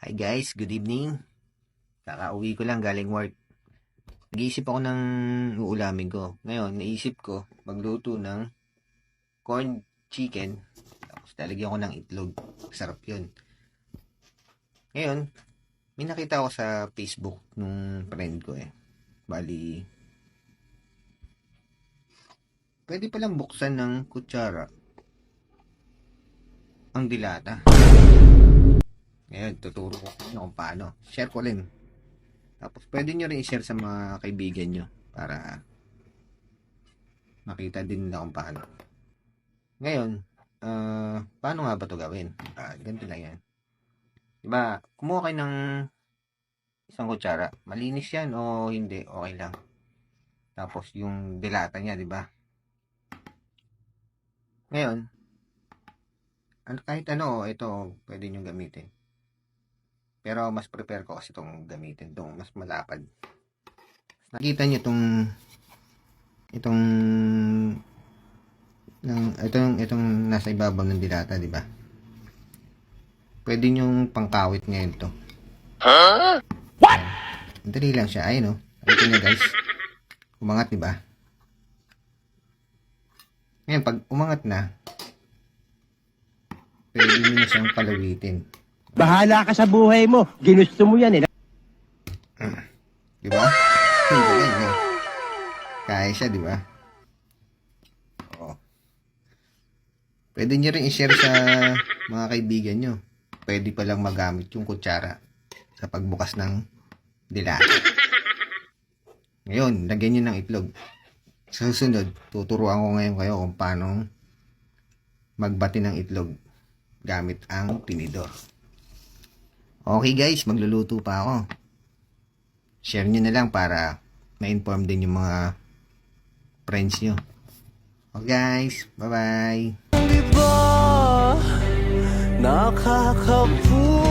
Hi guys, good evening. Kakauwi ko lang galing work. Nag-iisip ako ng uulamin ko. Ngayon, naisip ko magluto ng corn chicken. Tapos lalagyan ko ng itlog. Sarap yun. Ngayon, may nakita ko sa Facebook nung friend ko eh. Bali, pwede palang buksan ng kutsara ang dilata. Ngayon, tuturo ko kung kung paano. Share ko rin. Tapos, pwede nyo rin i-share sa mga kaibigan nyo para makita din nila kung paano. Ngayon, ah, paano nga ba ito gawin? Ah, ganito lang yan. Diba, kumuha kayo ng isang kutsara. Malinis yan o hindi, okay lang. Tapos, yung dilata niya, di ba? Ngayon, kahit ano, ito, pwede nyo gamitin. Pero mas prepare ko kasi itong gamitin. Itong mas malapad. Nakita nyo itong itong ng, itong, itong nasa ibabaw ng dilata, di ba? Pwede nyong pangkawit ngayon to. Huh? What? Dali lang siya. Ayun, no? Ayun nyo, guys. Umangat, di ba? Ngayon, pag umangat na, pwede nyo na siyang palawitin. Bahala ka sa buhay mo. Ginusto mo yan eh. Di ba? Yan, eh. Kaya siya, di ba? Oo. Pwede nyo rin i-share sa mga kaibigan nyo. Pwede palang magamit yung kutsara sa pagbukas ng dilata. Ngayon, lagyan nyo ng itlog. Sa susunod, tuturuan ko ngayon kayo kung paano magbati ng itlog gamit ang tinidor. Okay guys, magluluto pa ako. Share nyo na lang para ma-inform din yung mga friends nyo. Okay guys, bye-bye. Nakakapuso